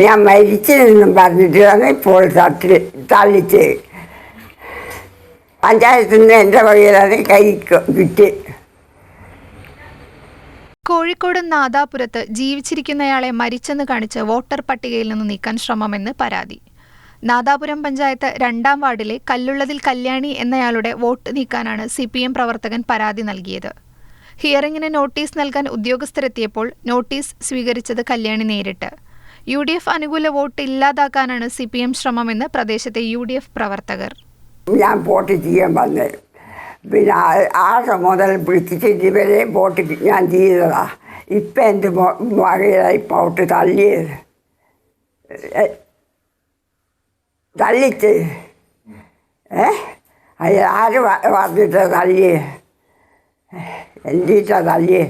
ഞാൻ മരിച്ചെന്നും പറഞ്ഞിട്ടാണ് ഇപ്പോൾ തട്ടി തള്ളിച്ച്. പഞ്ചായത്തിൽ നിന്ന് എന്റെ വഴിയിലാണ് കൈ കിട്ടി. കോഴിക്കോട് നാദാപുരത്ത് ജീവിച്ചിരിക്കുന്നയാളെ മരിച്ചെന്ന് കാണിച്ച് വോട്ടർ പട്ടികയിൽ നിന്ന് നീക്കാൻ ശ്രമമെന്ന് പരാതി. നാദാപുരം പഞ്ചായത്ത് രണ്ടാം വാർഡിലെ കല്ലുള്ളതിൽ കല്യാണി എന്നയാളുടെ വോട്ട് നീക്കാനാണ് സി പി എം പ്രവർത്തകൻ പരാതി നൽകിയത്. ഹിയറിംഗിന് നോട്ടീസ് നൽകാൻ ഉദ്യോഗസ്ഥരെത്തിയപ്പോൾ നോട്ടീസ് സ്വീകരിച്ചത് കല്യാണി നേരിട്ട്. യു ഡി എഫ് അനുകൂല വോട്ട് ഇല്ലാതാക്കാനാണ് സി പി എം ശ്രമമെന്ന് പ്രദേശത്തെ യു ഡി എഫ് പ്രവർത്തകർ. ഞാൻ വോട്ട് ചെയ്യാൻ വന്നത് പിന്നെ ആറ് മുതൽ പിടിച്ചിട്ട് ഇവരെ വോട്ട് ഞാൻ ചെയ്തതാ. ഇപ്പം എന്റെ വകയിലായി വോട്ട് തള്ളിയത്. തള്ളിച്ചത് തള്ളിച്ച്. ഏ അത് ആര് പറഞ്ഞിട്ടാ തള്ളിയേ? എന്തിട്ടാ തള്ളിയേ?